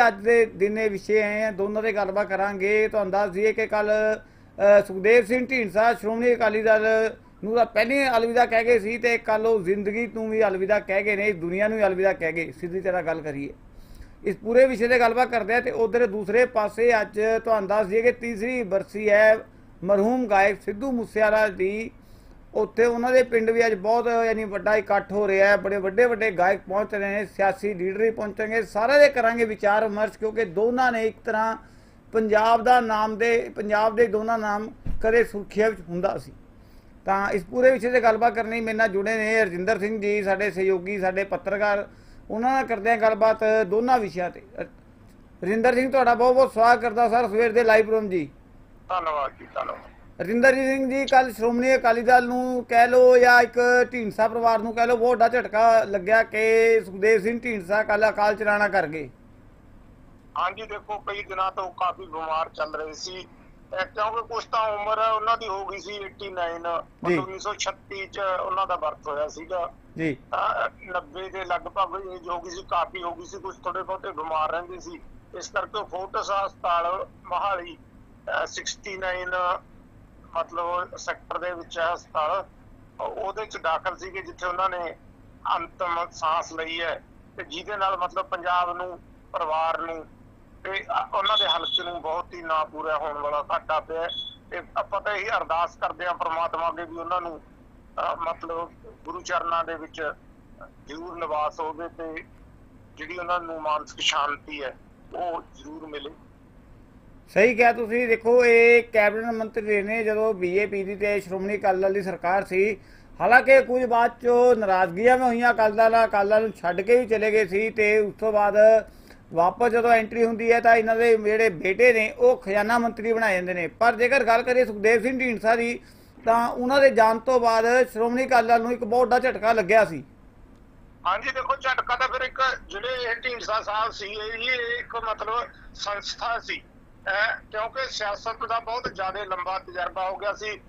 ਅੱਜ ਦੇ ਦਿਨ ਇਹ ਵਿਸ਼ੇ ਆਏ ਆ ਦੋਨਾਂ ਦੇ ਗੱਲਬਾਤ ਕਰਾਂਗੇ। ਤੁਹਾਨੂੰ ਦੱਸ ਦਈਏ ਕਿ ਕੱਲ ਸੁਖਦੇਵ ਸਿੰਘ ਢੀਂਡਸਾ, ਸ਼੍ਰੋਮਣੀ ਅਕਾਲੀ ਦਲ ਨੂੰ ਤਾਂ ਪਹਿਲੇ ਅਲਵਿਦਾ ਕਹਿ ਗਏ ਸੀ ਤੇ ਕੱਲ ਉਹ ਜ਼ਿੰਦਗੀ ਨੂੰ ਵੀ ਅਲਵਿਦਾ ਕਹਿ ਗਏ ਨੇ, ਇਸ ਦੁਨੀਆ ਨੂੰ ਵੀ ਅਲਵਿਦਾ ਕਹਿ ਗਏ। ਸਿੱਧੀ ਤਰ੍ਹਾਂ ਗੱਲ ਕਰੀਏ। ਇਸ ਪੂਰੇ ਵਿਸ਼ੇ ਤੇ ਗੱਲਬਾਤ ਕਰਦੇ ਆ ਤੇ ਉਧਰ ਦੂਸਰੇ ਪਾਸੇ ਅੱਜ ਤੁਹਾਨੂੰ ਦੱਸ ਦਈਏ ਕਿ ਤੀਸਰੀ ਬਰਸੀ ਹੈ ਮਰਹੂਮ ਗਾਇਕ ਸਿੱਧੂ ਮੂਸੇਵਾਲਾ ਦੀ। ਉੱਥੇ ਉਹਨਾਂ ਦੇ ਪਿੰਡ ਵੀ ਅੱਜ ਬਹੁਤ ਯਾਨੀ ਵੱਡਾ ਇਕੱਠ ਹੋ ਰਿਹਾ ਹੈ। ਬੜੇ ਵੱਡੇ ਵੱਡੇ ਗਾਇਕ ਪਹੁੰਚ ਰਹੇ ਨੇ, ਸਿਆਸੀ ਲੀਡਰ ਵੀ ਪਹੁੰਚਣਗੇ। ਸਾਰੇ ਦੇ ਕਰਾਂਗੇ ਵਿਚਾਰ ਵਿਮਰਸ਼ ਕਿਉਂਕਿ ਦੋਨਾਂ ਨੇ ਇੱਕ ਤਰ੍ਹਾਂ ਪੰਜਾਬ ਦਾ ਨਾਮ ਦੇ, ਪੰਜਾਬ ਦੇ ਦੋਨਾਂ ਨਾਮ ਕਦੇ ਸੁਰਖੀਆਂ ਵਿੱਚ ਹੁੰਦਾ ਸੀ। ਤਾਂ ਇਸ ਪੂਰੇ ਵਿਸ਼ੇ ਤੇ ਗੱਲਬਾਤ ਕਰਨੀ, ਮੇਰੇ ਨਾਲ ਜੁੜੇ ਨੇ ਰਜਿੰਦਰ ਸਿੰਘ ਜੀ, ਸਾਡੇ ਸਹਿਯੋਗੀ, ਸਾਡੇ ਪੱਤਰਕਾਰ। ਉਹਨਾਂ ਨਾਲ ਕਰਦੇ ਹਾਂ ਗੱਲਬਾਤ ਦੋਨਾਂ ਵਿਸ਼ਿਆਂ ਤੇ। ਰਜਿੰਦਰ ਸਿੰਘ, ਤੁਹਾਡਾ ਬਹੁਤ ਬਹੁਤ ਸਵਾਗਤ ਕਰਦਾ ਸਰ ਸਵੇਰ ਦੇ ਲਾਈਵ ਰੂਮ ਜੀ। ਧੰਨਵਾਦ ਜੀ, ਧੰਨਵਾਦ। ਰਜਿੰਦਰ ਸਿੰਘ ਜੀ ਕੱਲ ਸ਼੍ਰੋਮਣੀ ਅਕਾਲੀ ਦਲ ਨੂੰ ਕਹਿ ਲੋ ਜਾਂ ਇੱਕ ਢੀਂਡਸਾ ਪਰਿਵਾਰ ਨੂੰ ਕਹਿ ਲੋ ਬਹੁਤ ਵੱਡਾ ਝਟਕਾ ਲੱਗਿਆ ਕਿ ਸੁਖਦੇਵ ਸਿੰਘ ਢੀਂਡਸਾ ਕੱਲ ਅਕਾਲ ਚਲਾਣਾ ਕਰ ਗਏ। ਹਾਂਜੀ ਦੇਖੋ ਕਈ ਦਿਨਾਂ ਤੋਂ ਕਾਫੀ ਬਿਮਾਰ ਚੱਲ ਰਹੇ ਸੀ। ਕਿਉਂਕਿ ਕੁਛ ਤਾਂ ਉਮਰ ਉਹਨਾਂ ਦੀ ਹੋ ਗਈ ਸੀ 89 ਜੀ। 1936 ਚ ਉਹਨਾਂ ਦਾ ਬਰਥ ਹੋਇਆ ਸੀਗਾ। ਜੀ। ਤਾਂ 90 ਦੇ ਲਗਭਗ ਏਜ ਹੋ ਗਈ ਸੀ ਕਾਫੀ ਹੋ ਗਈ ਸੀ ਕੁਝ ਥੋੜੇ ਬਹੁਤੇ ਬਿਮਾਰ ਰਹਿੰਦੇ ਸੀ। ਇਸ ਕਰਕੇ ਉਹ ਫੋਰਟਸ ਹਸਪਤਾਲ ਮਹਾਲੀ ਅਹ 69 ਮਤਲਬ ਸੈਕਟਰ ਦੇ ਵਿੱਚ ਹੈ ਹਸਪਤਾਲ ਉਹਦੇ ਚ ਦਾਖਲ ਸੀਗੇ ਜਿੱਥੇ ਉਹਨਾਂ ਨੇ ਅੰਤਮ ਸਾਹ ਲਈ ਹੈ ਤੇ ਜਿਹਦੇ ਨਾਲ ਮਤਲਬ ਪੰਜਾਬ ਨੂੰ, ਪਰਿਵਾਰ ਨੂੰ ਤੇ ਉਹਨਾਂ ਦੇ ਹਲਕੇ ਨੂੰ ਬਹੁਤ ਹੀ ਨਾ ਪੂਰਾ ਹੋਣ ਵਾਲਾ ਘਾਟਾ ਪਿਆ ਤੇ ਆਪਾਂ ਤਾਂ ਇਹੀ ਅਰਦਾਸ ਕਰਦੇ ਹਾਂ ਪ੍ਰਮਾਤਮਾ ਅੱਗੇ ਵੀ ਉਹਨਾਂ ਨੂੰ ਮਤਲਬ ਗੁਰੂ ਚਰਨਾਂ ਦੇ ਵਿੱਚ ਜ਼ਰੂਰ ਨਿਵਾਸ ਹੋਵੇ ਤੇ ਜਿਹੜੀ ਉਹਨਾਂ ਨੂੰ ਮਾਨਸਿਕ ਸ਼ਾਂਤੀ ਹੈ, ਉਹ ਜ਼ਰੂਰ ਮਿਲੇ। ਸਹੀ ਕਿਹਾ ਤੁਸੀਂ, ਦੇਖੋ ਇਹ ਕੈਬਨਿਟ ਮੰਤਰੀ ਨੇ ਜਦੋਂ ਬੀਜੇਪੀ ਦੀ ਤੇ ਸ਼੍ਰੋਮਣੀ ਅਕਾਲੀ ਦਲ ਦੀ ਸਰਕਾਰ ਸੀ, ਹਾਲਾਂਕਿ ਕੁਝ ਬਾਅਦ ਚੋਂ ਨਾਰਾਜ਼ਗੀਆਂ ਵੀ ਹੋਈਆਂ, ਅਕਾਲੀ ਦਲ ਅਕਾਲੀ ਨੂੰ ਛੱਡ ਕੇ ਵੀ ਚਲੇ ਗਏ ਸੀ ਤੇ ਉਸ ਤੋਂ ਬਾਅਦ ਵਾਪਸ ਜਦੋਂ ਐਂਟਰੀ ਹੁੰਦੀ ਹੈ ਤਾਂ ਇਹਨਾਂ ਦੇ ਜਿਹੜੇ ਬੇਟੇ ਨੇ, ਉਹ ਖਜ਼ਾਨਾ ਮੰਤਰੀ ਬਣਾਏ ਜਾਂਦੇ ਨੇ। ਪਰ ਜੇਕਰ ਗੱਲ ਕਰੀਏ ਸੁਖਦੇਵ ਸਿੰਘ ਢੀਂਡਸਾ ਦੀ, ਤਾਂ ਉਹਨਾਂ ਦੇ ਜਾਣ ਤੋਂ ਬਾਅਦ ਸ਼੍ਰੋਮਣੀ ਅਕਾਲੀ ਦਲ ਨੂੰ ਇੱਕ ਬਹੁਤ ਵੱਡਾ ਝਟਕਾ ਲੱਗਿਆ ਸੀ। ਹਾਂਜੀ, ਦੇਖੋ ਝਟਕਾ ਤਾਂ ਫਿਰ ਇੱਕ, ਜਿਹੜੇ ਢੀਂਡਸਾ ਸਾਹਿਬ ਸੀ, ਇਹ ਇੱਕ ਮਤਲਬ ਸੰਸਥਾ ਸੀ। ਕਿਉਂਕਿ ਸਿਆਸਤ ਦਾ ਬਹੁਤ ਜ਼ਿਆਦਾ ਲੰਬਾ ਤਜਰਬਾ ਹੋ ਗਿਆ ਸੀ।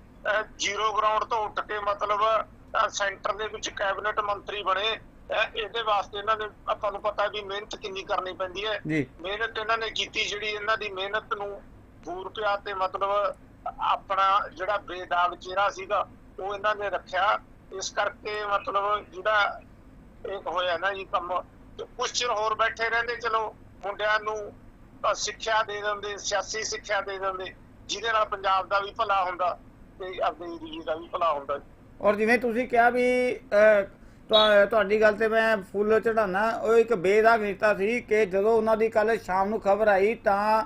ਜ਼ੀਰੋ ਗਰਾਊਂਡ ਤੋਂ ਉੱਠ ਕੇ ਮਤਲਬ ਸੈਂਟਰ ਦੇ ਵਿੱਚ ਕੈਬਨਿਟ ਮੰਤਰੀ ਬਣੇ। ਇਹਦੇ ਵਾਸਤੇ ਇਹਨਾਂ ਨੇ ਆਪਾਂ ਨੂੰ ਪਤਾ ਵੀ ਮਿਹਨਤ ਕਿੰਨੀ ਕਰਨੀ ਪੈਂਦੀ ਹੈ। ਮਿਹਨਤ ਇਹਨਾਂ ਨੇ ਕੀਤੀ ਜਿਹੜੀ ਇਹਨਾਂ ਦੀ ਮਿਹਨਤ ਨੂੰ ਦੂਰ ਪਿਆ ਤੇ ਮਤਲਬ ਆਪਣਾ ਜਿਹੜਾ ਬੇਦਾਗ ਚਿਹਰਾ ਸੀਗਾ ਉਹ ਇਹਨਾਂ ਨੇ ਰੱਖਿਆ। ਇਸ ਕਰਕੇ ਮਤਲਬ ਜਿਹੜਾ ਇਹ ਹੋਇਆ ਨਾ ਜੀ ਕੰਮ ਕੁਛ ਚਿਰ ਹੋਰ ਬੈਠੇ ਰਹਿੰਦੇ ਚਲੋ ਮੁੰਡਿਆਂ ਨੂੰ ਸਿੱਖਿਆ ਦੇ ਦਿੰਦੇ, ਸਿਆਸੀ ਸਿੱਖਿਆ ਦੇ ਦਿੰਦੇ, ਜਿਹਦੇ ਨਾਲ ਪੰਜਾਬ ਦਾ ਵੀ ਭਲਾ ਹੁੰਦਾ ਤੇ ਆਪਣੇ ਏਰੀਏ ਦਾ ਵੀ ਭਲਾ ਹੁੰਦਾ। ਔਰ ਜਿਵੇਂ ਤੁਸੀਂ ਕਿਹਾ ਵੀ ਤੁਹਾਡੀ ਗੱਲ ਤੇ ਮੈਂ ਫੁੱਲ ਚੜਾਣਾ ਉਹ ਇੱਕ ਬੇਦਾਗ ਨੇਤਾ ਸੀ ਕਿ ਜਦੋਂ ਉਹਨਾਂ ਦੀ ਕੱਲ ਸ਼ਾਮ ਨੂੰ ਖਬਰ ਆਈ ਤਾਂ